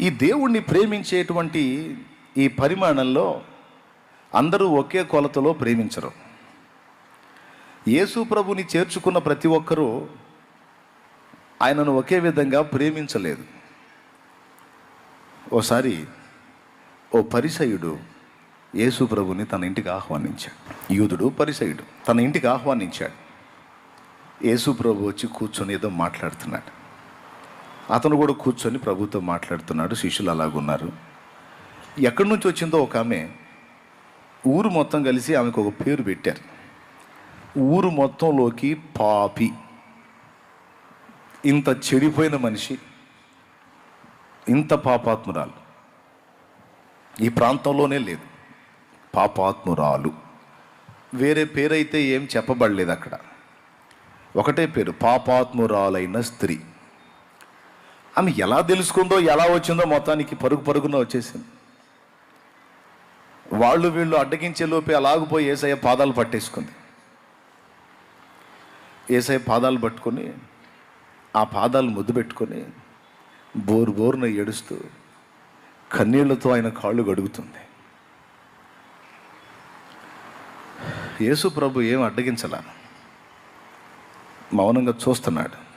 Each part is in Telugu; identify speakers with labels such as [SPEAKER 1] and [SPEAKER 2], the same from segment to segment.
[SPEAKER 1] ఈ దేవుణ్ణి ప్రేమించేటువంటి ఈ పరిమాణంలో అందరూ ఒకే కొలతలో ప్రేమించరు. యేసు ప్రభుని చేర్చుకున్న ప్రతి ఒక్కరూ ఆయనను ఒకే విధంగా ప్రేమించలేదు. ఓసారి ఓ పరిసయుడు యేసు ప్రభుని తన ఇంటికి ఆహ్వానించాడు. యూదుడు పరిసయుడు తన ఇంటికి ఆహ్వానించాడు. యేసు ప్రభు వచ్చి కూర్చొని ఏదో మాట్లాడుతున్నాడు. అతను కూడా కూర్చొని ప్రభుతో మాట్లాడుతున్నాడు శిష్యులు అలాగున్నారు. ఎక్కడి నుంచి వచ్చిందో ఒక ఆమె ఊరు మొత్తం కలిసి ఆమెకు ఒక పేరు పెట్టారు. ఊరు మొత్తంలోకి పాపి. ఇంత చెడిపోయిన మనిషి ఇంత పాపాత్మురాలు. ఈ ప్రాంతంలోనే లేదు. పాపాత్మురాలు. వేరే పేరైతే ఏం చెప్పబడలేదు అక్కడ. ఒకటే పేరు పాపాత్మురాలైన స్త్రీ. ఆమె ఎలా తెలుసుకుందో ఎలా వచ్చిందో మొత్తానికి పరుగు పరుగున వచ్చేసింది. వాళ్ళు వీళ్ళు అడ్డగించే లోపే అలాగిపోయి ఏసయ్య పాదాలు పట్టేసుకుంది. ఏసయ్య పాదాలు పట్టుకొని ఆ పాదాలు ముద్దు పెట్టుకొని బోరు బోరున ఏడుస్తూ కన్నీళ్ళతో ఆయన కాళ్ళు గడుగుతుంది. యేసు ప్రభు ఏం అడ్డగించలా? మౌనంగా చూస్తున్నాడు.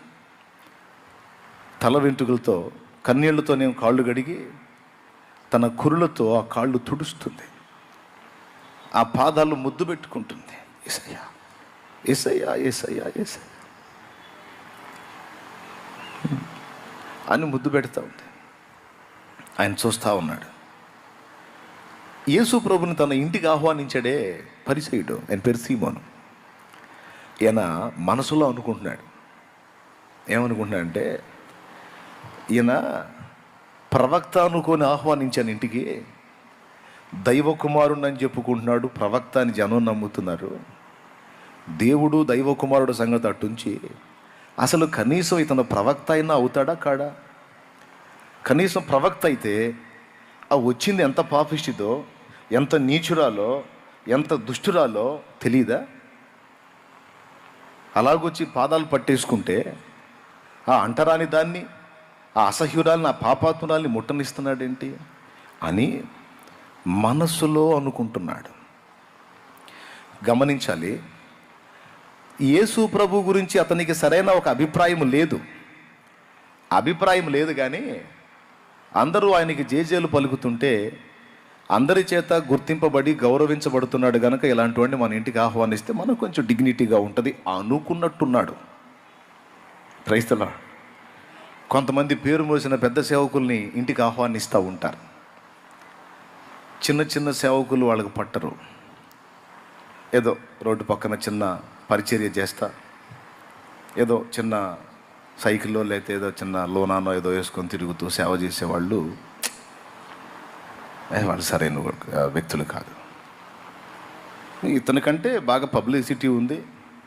[SPEAKER 1] తల వెంట్రుకలతో కన్నీళ్ళతో నేను కాళ్ళు గడిగి తన కురులతో ఆ కాళ్ళు తుడుస్తుంది. ఆ పాదాలు ముద్దు పెట్టుకుంటుంది. ఏసయ్యా ఏసయ్యా ఏసయ్యా ఏసయ్యా. అని ముద్దు పెడతా ఉంది. ఆయన చూస్తూ ఉన్నాడు. యేసు ప్రభుని తన ఇంటికి ఆహ్వానించాడే పరిచయుడు ఆయన పేరు సీమోను. ఈయన మనసులో అనుకుంటున్నాడు. ఏమనుకుంటున్నాడంటే ఈయన ప్రవక్త అనుకొని ఆహ్వానించాను ఇంటికి. దైవ కుమారుడు అని చెప్పుకుంటున్నాడు ప్రవక్త అని జనం నమ్ముతున్నారు. దేవుడు దైవ కుమారుడు సంగతి అట్టుంచి అసలు కనీసం ఇతను ప్రవక్త అయినా అవుతాడా కాడా? కనీసం ప్రవక్త అయితే ఆ వచ్చింది ఎంత పాపిష్టిదో ఎంత నీచురాలో ఎంత దుష్టురాలో తెలీదా? అలాగొచ్చి పాదాలు పట్టేసుకుంటే ఆ అంటరాని దాన్ని ఆ అసహ్యురాల్ని నా పాపాత్మురాల్ని ముట్టనిస్తున్నాడేంటి అని మనస్సులో అనుకుంటున్నాడు. గమనించాలి యేసు ప్రభు గురించి అతనికి సరైన ఒక అభిప్రాయం లేదు. అభిప్రాయం లేదు కానీ అందరూ ఆయనకి జేజేలు పలుకుతుంటే అందరి చేత గుర్తింపబడి గౌరవించబడుతున్నాడు కనుక ఇలాంటివన్నీ మన ఇంటికి ఆహ్వానిస్తే మనకు కొంచెం డిగ్నిటీగా ఉంటుంది అనుకున్నట్టున్నాడు. క్రైస్తలా కొంతమంది పేరు మోసిన పెద్ద సేవకుల్ని ఇంటికి ఆహ్వానిస్తూ ఉంటారు. చిన్న చిన్న సేవకులు వాళ్ళకి పట్టరు. ఏదో రోడ్డు పక్కన చిన్న పరిచర్య చేస్తా. ఏదో చిన్న సైకిల్లో లేకపోతే ఏదో చిన్న లోనానో ఏదో వేసుకొని తిరుగుతూ సేవ చేసేవాళ్ళు వాళ్ళు సరైన వ్యక్తులు కాదు. ఇతనికంటే బాగా పబ్లిసిటీ ఉంది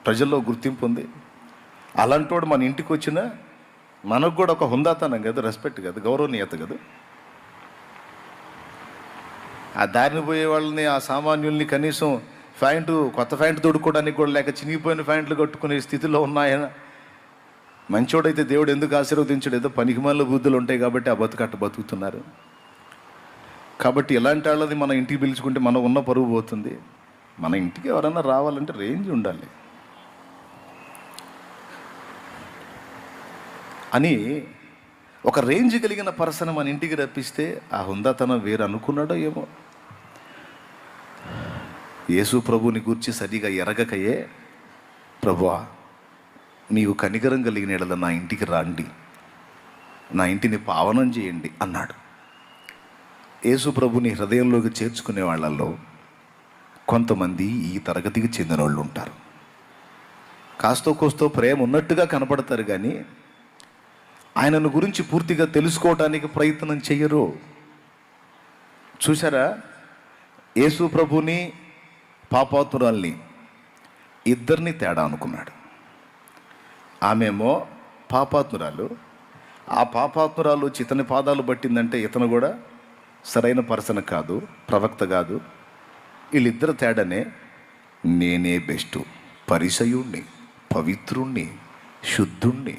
[SPEAKER 1] ప్రజల్లో గుర్తింపు ఉంది. అలాంటి వాడు మన ఇంటికి వచ్చినా మనకు కూడా ఒక హుందాతనం కదా రెస్పెక్ట్ కదా గౌరవనీయత కదా. ఆ దారిని పోయే వాళ్ళని ఆ సామాన్యుల్ని కనీసం ప్యాంటు కొత్త ప్యాంటు తొడుక్కోవడానికి కూడా లేక చినిగిపోయిన ప్యాంట్లు కట్టుకునే స్థితిలో ఉన్నాయన. మంచోడైతే దేవుడు ఎందుకు ఆశీర్వదించాడు? ఏదో పనికిమాల బుద్ధులు ఉంటాయి కాబట్టి ఆ బతుకట్ట బతుకుతున్నారు. కాబట్టి ఇలాంటి వాళ్ళది మన ఇంటికి పిలుచుకుంటే మనం ఉన్న పరువు పోతుంది. మన ఇంటికి ఎవరైనా రావాలంటే రేంజ్ ఉండాలి. అని ఒక రేంజ్ కలిగిన పర్సన్ మన ఇంటికి రప్పిస్తే ఆ హుందాతనం వేరు అనుకున్నాడో ఏమో. యేసు ప్రభుని గూర్చి సరిగా ఎరగకయే ప్రభువా నీవు కనికరం కలిగిన ఎడల నా ఇంటికి రండి నా ఇంటిని పావనం చేయండి అన్నాడు. యేసు ప్రభుని హృదయంలోకి చేర్చుకునే వాళ్ళల్లో కొంతమంది ఈ తరగతికి చెందిన వాళ్ళు ఉంటారు కాస్తో కోస్తో ప్రేమ ఉన్నట్టుగా కనపడతారు కానీ ఆయనను గురించి పూర్తిగా తెలుసుకోవటానికి ప్రయత్నం చెయ్యరు చూసారా యేసు ప్రభుని పాపాతురాల్ని ఇద్దరిని తేడా అనుకున్నాడు. ఆమెమో పాపాత్మురాలు ఆ పాపాత్మురాలు వచ్చి ఇతని పాదాలు పట్టిందంటే ఇతను కూడా సరైన పర్సన్ కాదు ప్రవక్త కాదు. వీళ్ళిద్దరు తేడానే నేనే బెస్ట్ పరిసయుణ్ణి పవిత్రుణ్ణి శుద్ధుణ్ణి.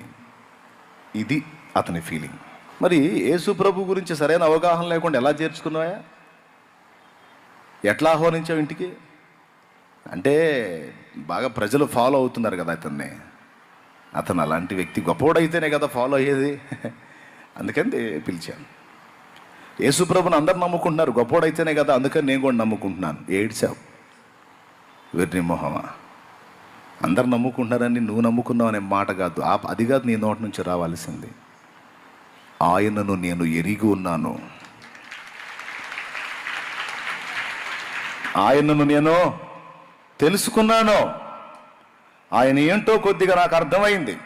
[SPEAKER 1] ఇది అతని ఫీలింగ్ మరి యేసు ప్రభు గురించి సరైన అవగాహన లేకుండా ఎలా చేర్చుకున్నావా ఎట్లా ఆహ్వానించావు ఇంటికి? అంటే బాగా ప్రజలు ఫాలో అవుతున్నారు కదా అతన్ని. అతను అలాంటి వ్యక్తి గొప్పవాడైతేనే కదా ఫాలో అయ్యేది. అందుకని పిలిచాను. యేసుప్రభుని అందరు నమ్ముకుంటున్నారు. గొప్పవాడైతేనే కదా అందుకని నేను కూడా నమ్ముకుంటున్నాను. ఏడ్చావు. వెర్రి మొహమా? అందరు నమ్ముకుంటున్నారని నువ్వు నమ్ముకున్నావు అనే మాట కాదు. ఆ అది కాదు నీ నోటి నుంచి రావాల్సింది. ఆయనను నేను ఎరిగి ఉన్నాను. ఆయనను నేను తెలుసుకున్నాను. ఆయన ఏంటో కొద్దిగా నాకు అర్థమైంది.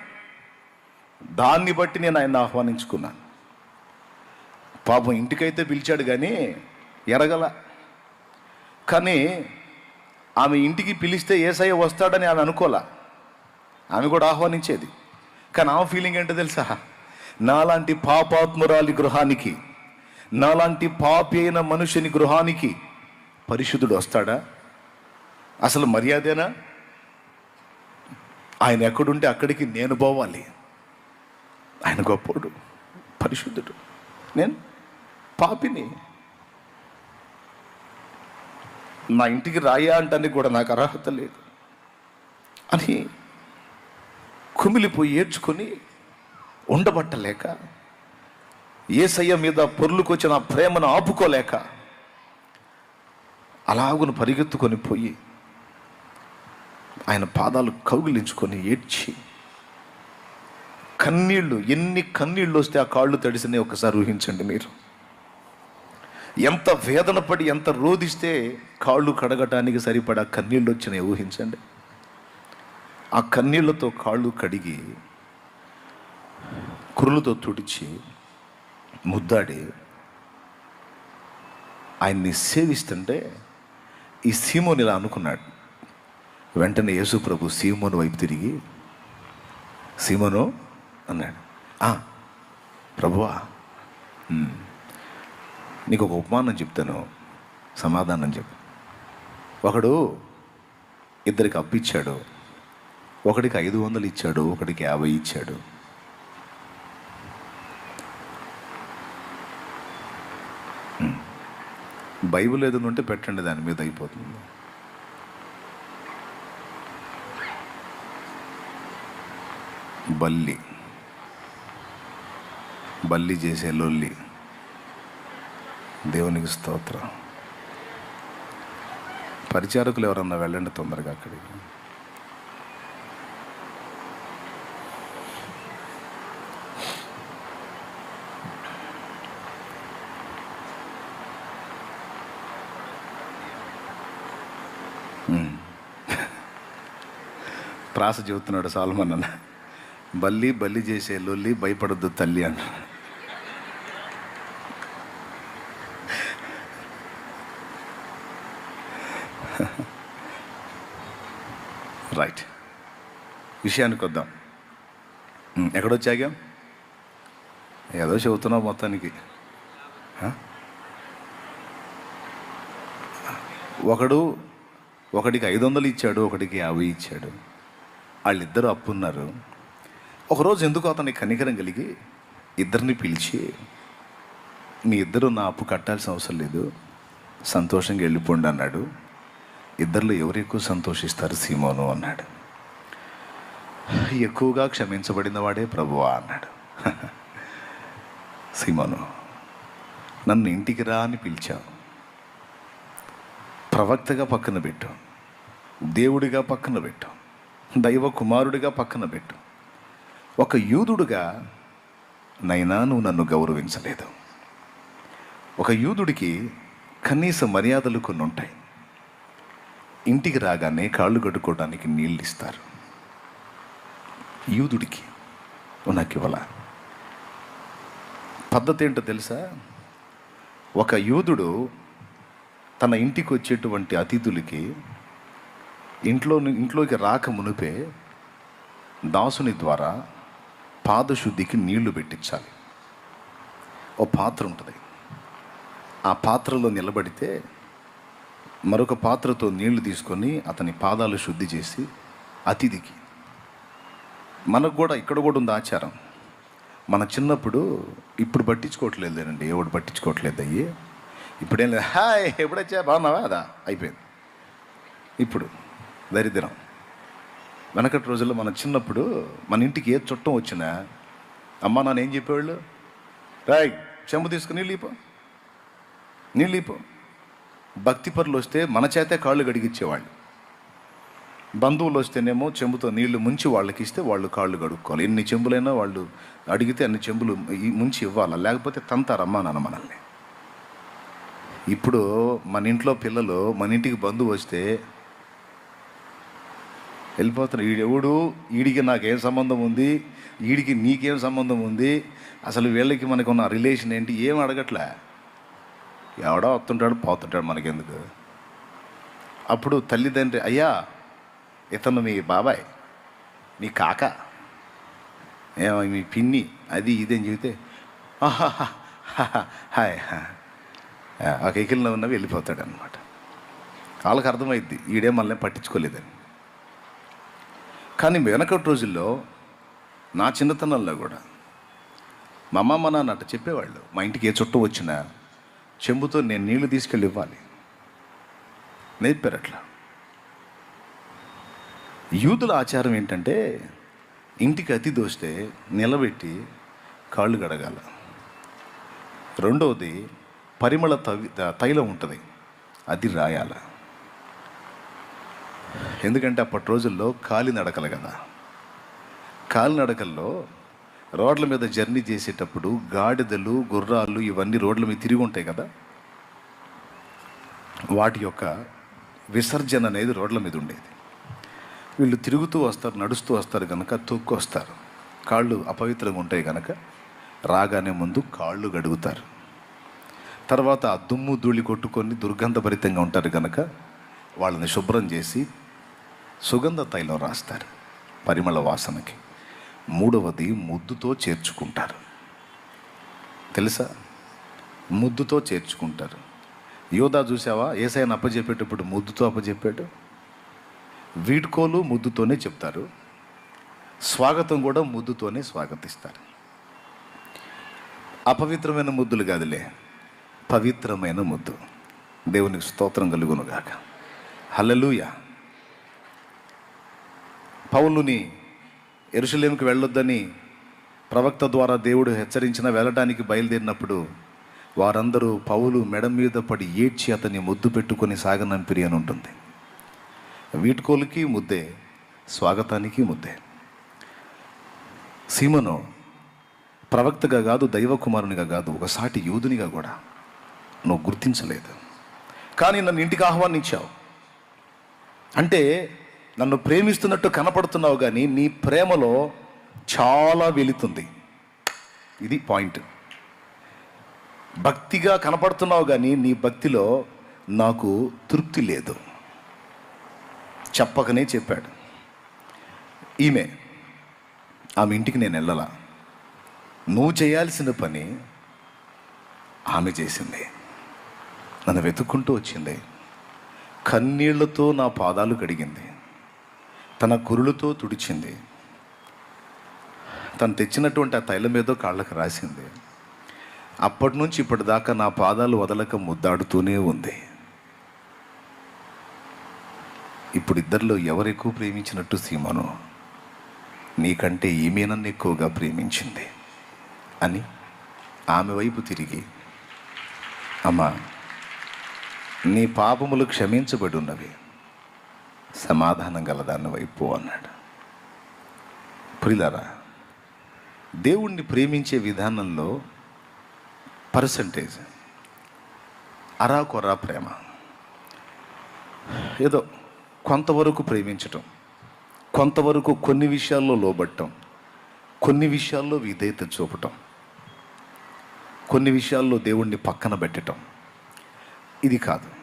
[SPEAKER 1] దాన్ని బట్టి నేను ఆయన ఆహ్వానించుకున్నాను. పాపం ఇంటికైతే పిలిచాడు కానీ ఎరగల. కానీ ఆమె ఇంటికి పిలిస్తే ఏసయ్య వస్తాడని ఆమె అనుకోలే. ఆమె కూడా ఆహ్వానించేది. కానీ ఆమె ఫీలింగ్ ఏంటో తెలుసా? నాలాంటి పాపాత్మురాలి గృహానికి నాలాంటి పాపి అయిన మనుషుని గృహానికి పరిశుద్ధుడు వస్తాడా? అసలు మర్యాదేనా? ఆయన ఎక్కడుంటే అక్కడికి నేను పోవాలి. ఆయన గొప్పోడు పరిశుద్ధుడు. నేను పాపిని. నా ఇంటికి రాయా అంటానికి కూడా నాకు అర్హత లేదు. అని కుమిలిపోయి ఏడ్చుకొని ఉండబట్టలేక ఏసయ్య మీద పొర్లుకొచ్చిన ప్రేమను ఆపుకోలేక అలాగును పరిగెత్తుకొని పోయి ఆయన పాదాలు కౌగిలించుకొని ఏడ్చి కన్నీళ్ళు ఎన్ని కన్నీళ్ళు వస్తే ఆ కాళ్ళు తడిసినాయి ఒకసారి ఊహించండి మీరు. ఎంత వేదన పడి ఎంత రోధిస్తే కాళ్ళు కడగటానికి సరిపడా కన్నీళ్ళు వచ్చినాయి ఊహించండి. ఆ కన్నీళ్ళతో కాళ్ళు కడిగి కురులతో తుడిచి ముద్దాడి ఆయన్ని సేవిస్తుంటే ఈ సీమోని ఇలా అనుకున్నాడు. వెంటనే యేసు ప్రభు సీమోను వైపు తిరిగి సీమోను అన్నాడు. ప్రభువా నీకు ఒక ఉపమానం చెప్తాను. సమాధానం చెప్పు. ఒకడు ఇద్దరికి అప్పిచ్చాడు ఒకడికి ఐదు వందలు ఇచ్చాడు. ఒకడికి యాభై ఇచ్చాడు. బైబుల్ బైబిల్ ఏదైనా ఉంటే పెట్టండి దాని మీద అయిపోతుంది. బల్లి. బల్లి చేసే లొల్లి. దేవునికి స్తోత్రం. పరిచారకులు ఎవరన్నా వెళ్ళండి తొందరగా అక్కడికి. ప్రాస చెబుతున్నాడు సాల్మన్ అన్న. బల్లి బల్లి చేసే లొల్లి భయపడద్దు తల్లి అన్న. రైట్ విషయానికి వద్దాం. ఉమ్, ఎక్కడొచ్చాగా? ఏదో చెబుతున్నావు మొత్తానికి. ఒకడు ఒకడికి ఐదు వందలు ఇచ్చాడు ఒకడికి యాభై ఇచ్చాడు. వాళ్ళిద్దరూ అప్పున్నారు. ఒకరోజు ఎందుకు అతనికి కనికరం కలిగి ఇద్దరిని పిలిచి మీ ఇద్దరు నా అప్పు కట్టాల్సిన అవసరం లేదు సంతోషంగా వెళ్ళిపోండి అన్నాడు. ఇద్దరిలో ఎవరు ఎక్కువ సంతోషిస్తారు సీమోను అన్నాడు. ఎక్కువగా క్షమించబడిన వాడే ప్రభువా అన్నాడు. సీమోను నన్ను ఇంటికి రా అని పిలిచావు. ప్రవక్తగా పక్కన పెట్టు. దేవుడిగా పక్కన పెట్టు. దైవ కుమారుడిగా పక్కన పెట్టు. ఒక యూదుడుగా నైనా నువ్వు నన్ను గౌరవించలేదు. ఒక యూదుడికి కనీస మర్యాదలు కొన్ని ఉంటాయి ఇంటికి రాగానే కాళ్ళు కట్టుకోవడానికి నీళ్ళు ఇస్తారు. యూదుడికి నాకు ఇవ్వాల. పద్ధతి ఏంటో తెలుసా? ఒక యూదుడు తన ఇంటికి వచ్చేటువంటి అతిథులకి ఇంట్లో ఇంట్లోకి రాక మునిపే దాసుని ద్వారా పాదశుద్ధికి నీళ్ళు పెట్టించాలి. ఓ పాత్ర ఉంటుంది. ఆ పాత్రలో నిలబడితే మరొక పాత్రతో నీళ్ళు తీసుకొని అతని పాదాలు శుద్ధి చేసి అతిథికి. మనకు కూడా ఇక్కడ కూడా ఉంది ఆచారం. మన చిన్నప్పుడు ఇప్పుడు పట్టించుకోవట్లేదండి ఎవడు పట్టించుకోవట్లేదు అయ్యి. ఇప్పుడేం లేదు హాయ్ ఎప్పుడొచ్చా బాగున్నావా? అదా అయిపోయింది. ఇప్పుడు దరిద్రం. వెనకటి రోజుల్లో మన చిన్నప్పుడు మన ఇంటికి ఏ చుట్టం వచ్చినా అమ్మ నాన్న ఏం చెప్పేవాళ్ళు? రాయ్ చెంబు తీసుకుని నీళ్ళు ఇపో నీళ్ళు ఇపో భక్తి పరులు వస్తే మన చేతే కాళ్ళు కడిగిచ్చేవాళ్ళు బంధువులు వస్తేనేమో చెంబుతో నీళ్ళు ముంచి వాళ్ళకి ఇస్తే వాళ్ళు కాళ్ళు కడుక్కోవాలి ఎన్ని చెంబులైనా వాళ్ళు అడిగితే అన్ని చెంబులు ముంచి ఇవ్వాలి? లేకపోతే తంతారు నాన్న మనల్ని. ఇప్పుడు మన ఇంట్లో పిల్లలు మన ఇంటికి బంధువు వస్తే వెళ్ళిపోతారు ఈడెవడు ఈడికి నాకేం సంబంధం ఉంది? ఈడికి నీకేం సంబంధం ఉంది? అసలు వీళ్ళకి మనకున్న రిలేషన్ ఏంటి? ఏం అడగట్లే. ఎవడో వస్తుంటాడు పోతుంటాడు మనకెందుకు అప్పుడు తల్లిదండ్రి అయ్యా ఇతను మీ బాబాయ్ మీ కాక ఏమో మీ పిన్ని అది ఇది అని చెబితే హాయ్ హా." ఆ, ఉన్నవి వెళ్ళిపోతాడు అనమాట వాళ్ళకి అర్థమైద్ది ఈడే మనల్ని పట్టించుకోలేదని కానీ వెనకటి రోజుల్లో నా చిన్నతనంలో కూడా మా అమ్మ మా నాన్న అట్ట చెప్పేవాళ్ళు మా ఇంటికి ఏ చుట్టూ వచ్చినా చెంబుతో నేను నీళ్ళు తీసుకెళ్ళి ఇవ్వాలి. నేర్పారు అట్లా యూదుల ఆచారం ఏంటంటే ఇంటికి అతి దోస్తే నిలబెట్టి కాళ్ళు గడగాల. రెండవది పరిమళ తవి తైలం ఉంటుంది. అది రాయాల. ఎందుకంటే అప్పటి రోజుల్లో కాలినడకలు కదా. కాలినడకల్లో రోడ్ల మీద జర్నీ చేసేటప్పుడు గాడిదలు గుర్రాలు ఇవన్నీ రోడ్ల మీద తిరిగి ఉంటాయి కదా? వాటి యొక్క విసర్జన అనేది రోడ్ల మీద ఉండేది. వీళ్ళు తిరుగుతూ వస్తారు నడుస్తూ వస్తారు కనుక తొక్కు వస్తారు కాళ్ళు అపవిత్రంగా ఉంటాయి కనుక రాగానే ముందు కాళ్ళు గడుగుతారు. తర్వాత ఆ దుమ్ము ధూళి కొట్టుకొని దుర్గంధభరితంగా ఉంటారు కనుక వాళ్ళని శుభ్రం చేసి సుగంధ తైలం రాస్తారు పరిమళ వాసనకి. మూడవది ముద్దుతో చేర్చుకుంటారు. తెలుసా? ముద్దుతో చేర్చుకుంటారు. యోధా చూసావా ఏసైనా అప్పచెప్పేటప్పుడు ముద్దుతో అప్పచెప్పాడు వీడ్కోలు ముద్దుతోనే చెప్తారు. స్వాగతం కూడా ముద్దుతోనే స్వాగతిస్తారు. అపవిత్రమైన ముద్దులు కాదులే. పవిత్రమైన ముద్దు. దేవునికి స్తోత్రం కలుగునుగాక. హలలుయ పౌలుని ఎరుసలేంకి వెళ్ళొద్దని ప్రవక్త ద్వారా దేవుడు హెచ్చరించిన వెళ్ళడానికి బయలుదేరినప్పుడు వారందరూ పౌలు మెడ మీద పడి ఏడ్చి అతన్ని ముద్దు పెట్టుకొని సాగనంపిరి అని ఉంటుంది. వీడ్కోలుకి ముద్దే స్వాగతానికి ముద్దే. సీమను ప్రవక్తగా కాదు దైవ కుమారునిగా కాదు ఒకసాటి యూదునిగా కూడా నువ్వు గుర్తించలేదు. కానీ నన్ను ఇంటికి ఆహ్వానించావు. అంటే నన్ను ప్రేమిస్తున్నట్టు కనపడుతున్నావు కానీ నీ ప్రేమలో చాలా వెళుతుంది ఇది పాయింట్. భక్తిగా కనపడుతున్నావు కానీ నీ భక్తిలో నాకు తృప్తి లేదు. చెప్పకనే చెప్పాడు. ఈమె ఆమె ఇంటికి నేను వెళ్ళలా? నువ్వు చేయాల్సిన పని ఆమె చేసింది. నన్ను వెతుక్కుంటూ వచ్చింది. కన్నీళ్ళతో నా పాదాలు కడిగింది. తన కురులతో తుడిచింది. తను తెచ్చినటువంటి ఆ తైలం ఏదో కాళ్ళకి రాసింది. అప్పటి నుంచి ఇప్పటిదాకా నా పాదాలు వదలక ముద్దాడుతూనే ఉంది. ఇప్పుడు ఇద్దరిలో ఎవరు ఎక్కువ ప్రేమించినట్టు సీమను? నీకంటే ఈమె నన్ను ఎక్కువగా ప్రేమించింది. అని ఆమె వైపు తిరిగి అమ్మా నీ పాపములు క్షమించబడి ఉన్నవి. సమాధానం గలదాన్ని వైపు అన్నాడు. ప్రిలరా దేవుణ్ణి ప్రేమించే విధానంలో పర్సంటేజ్ అరాకొరా ప్రేమ. ఏదో కొంతవరకు ప్రేమించటం కొంతవరకు కొన్ని విషయాల్లో లోబట్టం కొన్ని విషయాల్లో విధేయత చూపటం కొన్ని విషయాల్లో దేవుణ్ణి పక్కన పెట్టటం ఇది కాదు.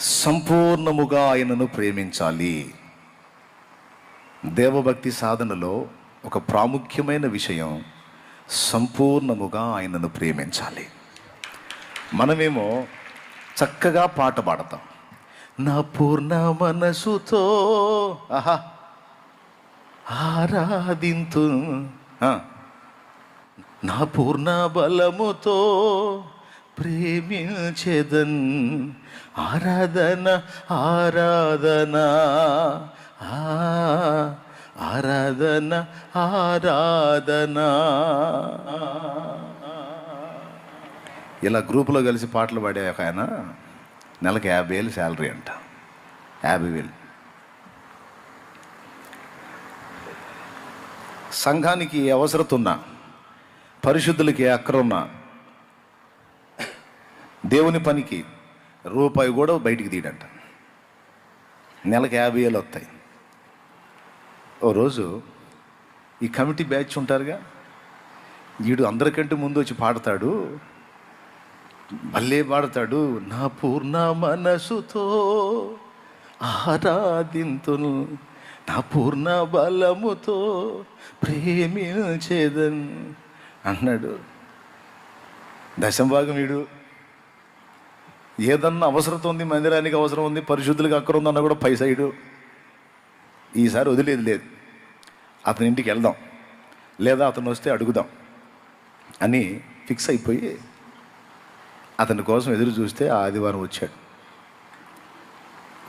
[SPEAKER 1] సంపూర్ణముగా ఆయనను ప్రేమించాలి. దేవభక్తి సాధనలో ఒక ప్రాముఖ్యమైన విషయం సంపూర్ణముగా ఆయనను ప్రేమించాలి. మనమేమో చక్కగా పాట పాడతాం. నా పూర్ణ మనసుతో ఆహా ఆరాధింతు నా పూర్ణ బలముతో ప్రేమించెదన్ ఆరాధన ఆరాధన. ఆ, ఆరాధన ఆరాధన. ఇలా గ్రూపులో కలిసి పాటలు పాడే ఒక ఆయన నెలకు యాభై వేలు శాలరీ అంట. యాభై వేలు. సంఘానికి అవసరతున్నా అవసరత పరిశుద్ధులకి అక్కరున్నా దేవుని పనికి రూపాయి కూడా బయటికి తీయడంట. నెలకు యాభై వేలు వస్తాయి. ఓ రోజు ఈ కమిటీ బ్యాచ్ ఉంటారుగా వీడు అందరికంటే ముందు వచ్చి పాడతాడు మళ్ళీ పాడతాడు నా పూర్ణ మనసుతో ఆరాధింతును నా పూర్ణ బలముతో ప్రేమించేదన్ అన్నాడు. దశంభాగం వీడు ఏదన్నా అవసరత ఉంది మందిరానికి అవసరం ఉంది పరిశుద్ధులకు అక్కడ ఉందన్నా కూడా పై సైడు. ఈసారి వదిలేదు లేదు. అతని ఇంటికి వెళ్దాం. లేదా అతను వస్తే అడుగుదాం అని ఫిక్స్ అయిపోయి అతని కోసం ఎదురు చూస్తే ఆ ఆదివారం వచ్చాడు.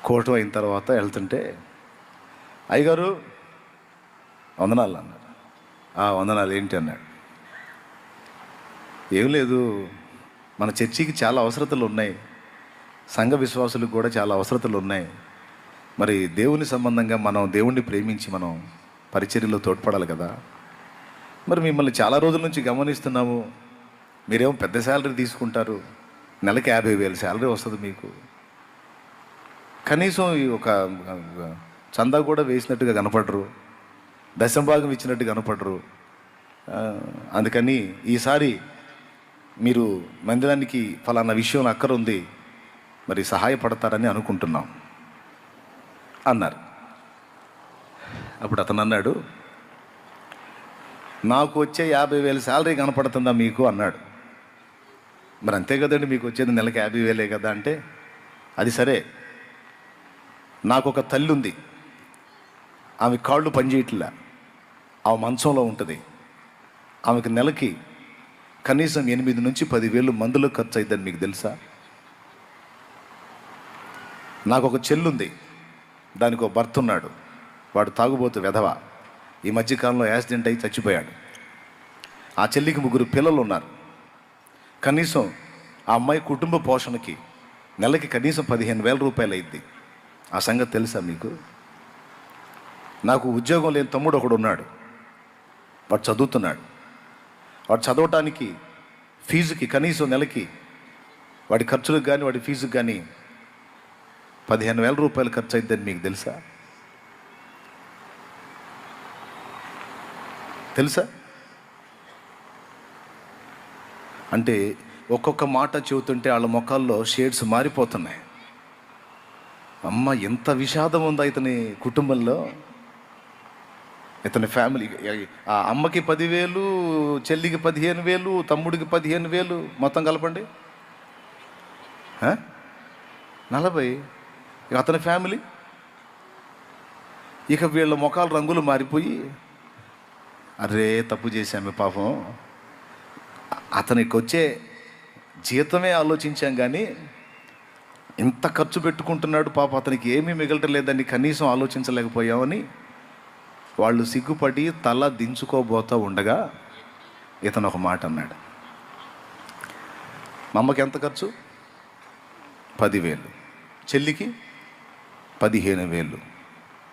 [SPEAKER 1] కోటం అయిన తర్వాత వెళ్తుంటే అయ్యగారు వందనాలు అన్నాడు. ఆ వందనాలు ఏంటి అన్నాడు. ఏం లేదు మన చర్చికి చాలా అవసరతలు ఉన్నాయి. సంఘ విశ్వాసులకు కూడా చాలా అవసరతలు ఉన్నాయి మరి దేవుని సంబంధంగా మనం దేవుణ్ణి ప్రేమించి మనం పరిచర్యలో తోడ్పడాలి కదా. మరి మిమ్మల్ని చాలా రోజుల నుంచి గమనిస్తున్నాము. మీరేమో పెద్ద శాలరీ తీసుకుంటారు. నెలకి యాభై వేలు శాలరీ వస్తుంది మీకు. కనీసం ఈ ఒక చందా కూడా వేసినట్టుగా కనపడరు. దశంభాగం ఇచ్చినట్టు కనపడరు. అందుకని ఈసారి మీరు మందిరానికి ఫలానా విషయం అక్కరుంది మరి సహాయపడతారని అనుకుంటున్నాం అన్నారు. అప్పుడు అతను అన్నాడు నాకు వచ్చే యాభై వేలు శాలరీ కనపడుతుందా మీకు? అన్నాడు. మరి అంతే కదండి మీకు వచ్చేది నెలకి యాభై వేలే కదా అంటే? అది సరే. నాకు ఒక తల్లి ఉంది. ఆమె కాళ్ళు పనిచేయట్లా. ఆమె మంచంలో ఉంటుంది. ఆమెకు నెలకి కనీసం ఎనిమిది నుంచి పదివేలు మందులు ఖర్చు అవుతుంది మీకు తెలుసా? నాకు ఒక చెల్లుంది. దానికి ఒక భర్త ఉన్నాడు వాడు తాగుబోతు వెధవ. ఈ మధ్యకాలంలో యాక్సిడెంట్ అయి చచ్చిపోయాడు. ఆ చెల్లికి ముగ్గురు పిల్లలు ఉన్నారు కనీసం ఆ అమ్మాయి కుటుంబ పోషణకి నెలకి కనీసం పదిహేను వేల రూపాయలు అయింది. ఆ సంగతి తెలుసా మీకు? నాకు ఉద్యోగం లేని తమ్ముడు ఒకడు ఉన్నాడు. వాడు చదువుతున్నాడు. వాడు చదవటానికి ఫీజుకి కనీసం నెలకి వాడి ఖర్చులకు కానీ వాడి ఫీజుకి కానీ పదిహేను వేల రూపాయలు ఖర్చు అయిద్దని మీకు తెలుసా? తెలుసా? అంటే ఒక్కొక్క మాట చెబుతుంటే వాళ్ళ ముఖాల్లో షేడ్స్ మారిపోతున్నాయి. అమ్మ ఎంత విషాదం ఉందా ఇతని కుటుంబంలో? ఇతని ఫ్యామిలీ ఆ అమ్మకి పదివేలు చెల్లికి పదిహేను వేలు తమ్ముడికి పదిహేను వేలు మొత్తం కలపండి. నలభై? ఇక అతని ఫ్యామిలీ. ఇక వీళ్ళ ముఖాలు రంగులు మారిపోయి అరే తప్పు చేశామే పాపం. అతనికి వచ్చే జీతమే ఆలోచించాం కానీ ఇంత ఖర్చు పెట్టుకుంటున్నాడు పాప అతనికి ఏమీ మిగలటం లేదని కనీసం ఆలోచించలేకపోయామని వాళ్ళు సిగ్గుపడి తల దించుకోబోతూ ఉండగా ఇతను ఒక మాట అన్నాడు. మా అమ్మకి ఎంత ఖర్చు? పదివేలు. చెల్లికి? పదిహేను వేలు.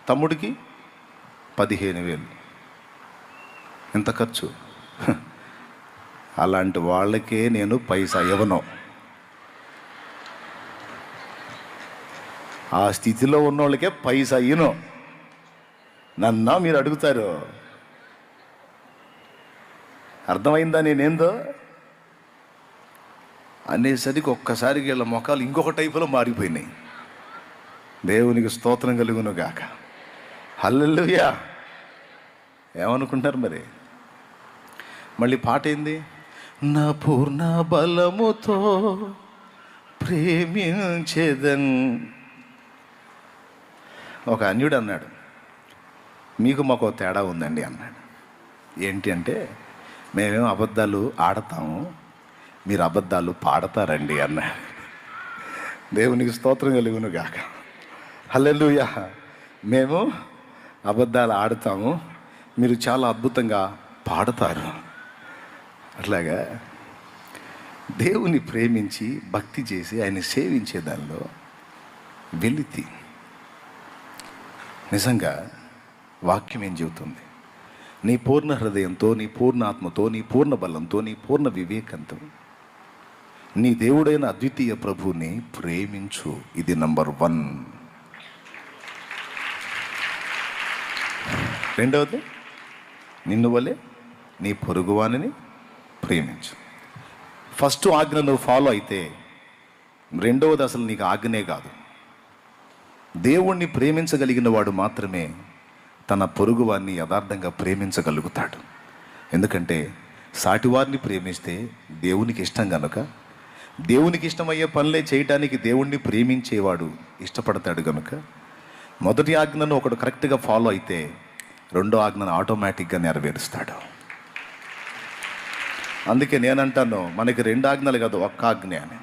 [SPEAKER 1] తమ్ముడికి పదిహేను వేలు. ఎంత ఖర్చు? అలాంటి వాళ్ళకే నేను పైసా ఇవ్వను. ఆ స్థితిలో ఉన్న వాళ్ళకే పైసా ఇను నన్నా మీరు అడుగుతారు. అర్థమైందా నేనేందో? అనేసరికి ఒక్కసారి వీళ్ళ మొఖాలు ఇంకొక టైపులో మారిపోయినాయి. దేవునికి స్తోత్రం కలుగును గాక. హల్లెలూయా. ఏమనుకుంటారు మరి? మళ్ళీ పాట ఏంది? నా పూర్ణ బలముతో ప్రేమించేదన్. ఒక అన్యుడు అన్నాడు. మీకు మాకు తేడా ఉందండి అన్నాడు. ఏంటి అంటే మేమేం అబద్ధాలు ఆడతాము మీరు అబద్ధాలు పాడతారండి అన్నాడు. దేవునికి స్తోత్రం కలుగును గాక. హలెలుయ మేము అబద్ధాలు ఆడతాము. మీరు చాలా అద్భుతంగా పాడతారు. అట్లాగా దేవుని ప్రేమించి భక్తి చేసి ఆయన సేవించే దానిలో వెలితి. నిజంగా వాక్యం ఏం చెబుతుంది? నీ పూర్ణ హృదయంతో నీ పూర్ణ ఆత్మతో నీ పూర్ణ బలంతో నీ పూర్ణ వివేకంతో నీ దేవుడైన అద్వితీయ ప్రభువుని ప్రేమించు. ఇది నంబర్ వన్. రెండవది నిన్ను వలె నీ పొరుగువానిని ప్రేమించు. ఫస్ట్ ఆజ్ఞ నువ్వు ఫాలో అయితే రెండవది అసలు నీకు ఆజ్ఞనే కాదు. దేవుణ్ణి ప్రేమించగలిగిన వాడు మాత్రమే తన పొరుగువారిని యథార్థంగా ప్రేమించగలుగుతాడు. ఎందుకంటే సాటివారిని ప్రేమిస్తే దేవునికి ఇష్టం గనుక దేవునికి ఇష్టమయ్యే పనులే చేయటానికి దేవుణ్ణి ప్రేమించేవాడు ఇష్టపడతాడు గనుక మొదటి ఆజ్ఞను ఒకడు కరెక్ట్గా ఫాలో అయితే రెండో ఆజ్ఞను ఆటోమేటిక్గా నెరవేరుస్తాడు. అందుకే నేనంటాను మనకి రెండు ఆజ్ఞలు కాదు ఒక్క ఆజ్ఞ అని.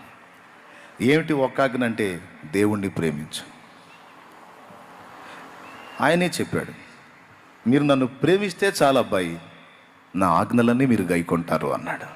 [SPEAKER 1] ఏమిటి ఒక్క ఆజ్ఞ అంటే దేవుణ్ణి ప్రేమించు. ఆయనే చెప్పాడు మీరు నన్ను ప్రేమిస్తే చాలా అబ్బాయి నా ఆజ్ఞలన్నీ మీరు గైకొంటారు అన్నాడు.